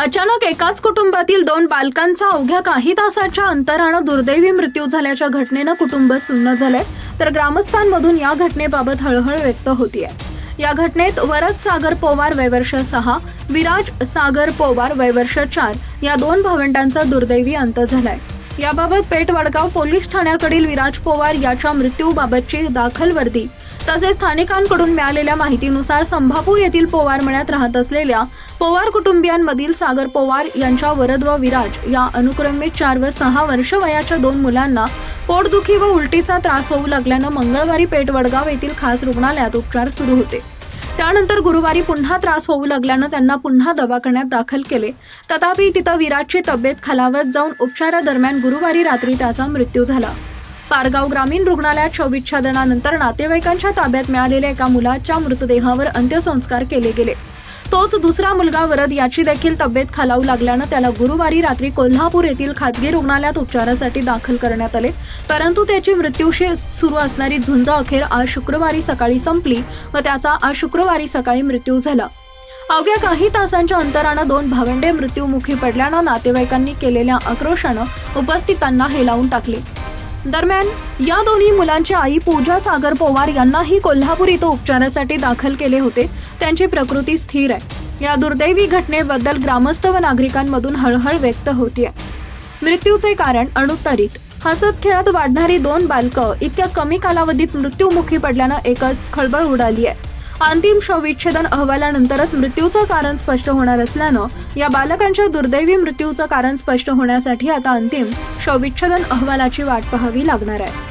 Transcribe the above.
अचानक एकाच कुटुंबातील दोन बालकांचा अवघ्या काही तासाच्या अंतरानं दुर्दैवी मृत्यू झाल्याच्या घटनेनं कुटुंब सुन्न झालंय. तर ग्रामस्थांमधून या घटनेबाबत हळहळ व्यक्त होतीये. या घटनेत वरद सागर पोवार वयवर्ष सहा विराज सागर पोवार वयवर्ष चार या दोन भावंडांचा दुर्दैवी अंत झालाय. याबाबत पेठ वडगाव पोलीस ठाण्याकडील विराज पोवार याच्या मृत्यूबाबतची दाखल वर्दी तसेच स्थानिकांकडून मिळालेल्या माहितीनुसार संभापूर येथील पोवार मळ्यात राहत असलेल्या पोवार कुटुंबियांमधील सागर पोवार यांच्या वरद व विराज या अनुक्रमे चार व सहा वर्ष वयाच्या दोन मुलांना पोटदुखी व उलटीचा त्रास होऊ लागल्यानं मंगळवारी पेठ वडगाव येथील खास रुग्णालयात उपचार सुरू होते. त्यानंतर गुरुवारी पुन्हा त्रास होऊ लागल्यानं त्यांना पुन्हा दवाखान्यात दाखल केले. तथापि तिथं विराजची तब्येत खालावत जाऊन उपचारादरम्यान गुरुवारी रात्री त्याचा मृत्यू झाला. पारगाव ग्रामीण रुग्णालयात शवविच्छेदनानंतर नातेवाईकांच्या ताब्यात मिळालेल्या एका मुलाच्या मृतदेहावर अंत्यसंस्कार केले गेले. तोच दुसरा मुलगा वरद याची देखील तब्येत खालावू लागल्यानं त्याला गुरुवारी रात्री कोल्हापूर येथील खाजगी रुग्णालयात उपचारासाठी दाखल करण्यात आले. परंतु त्याची मृत्यूशी सुरू असणारी झुंज अखेर आज शुक्रवारी सकाळी संपली व त्याचा आज शुक्रवारी सकाळी मृत्यू झाला. अवघ्या काही तासांच्या अंतरानं दोन भावंडे मृत्यूमुखी पडल्यानं नातेवाईकांनी केलेल्या आक्रोशानं उपस्थितांना हेलावून टाकले. दरम्यान या दोन्ही मुलांची आई पूजा सागर पोवार यांनाही कोल्हापूर इथं उपचारासाठी दाखल केले होते. त्यांची प्रकृती स्थिर आहे. या दुर्दैवी घटनेबद्दल ग्रामस्थ व नागरिकांमधून हळहळ व्यक्त होतीये. मृत्यूचे कारण अणुत्तरित. हसत खेळत वाढणारी दोन बालकं इतक्या कमी कालावधीत मृत्यूमुखी पडल्यानं एकच खळबळ उडाली आहे अंतिम शवविच्छेदन अहवालानंतरच मृत्यूचं कारण स्पष्ट होणार असल्यानं या बालकांच्या दुर्दैवी मृत्यूचं कारण स्पष्ट होण्यासाठी आता अंतिम शवविच्छेदन अहवालाची वाट पाहावी लागणार आहे.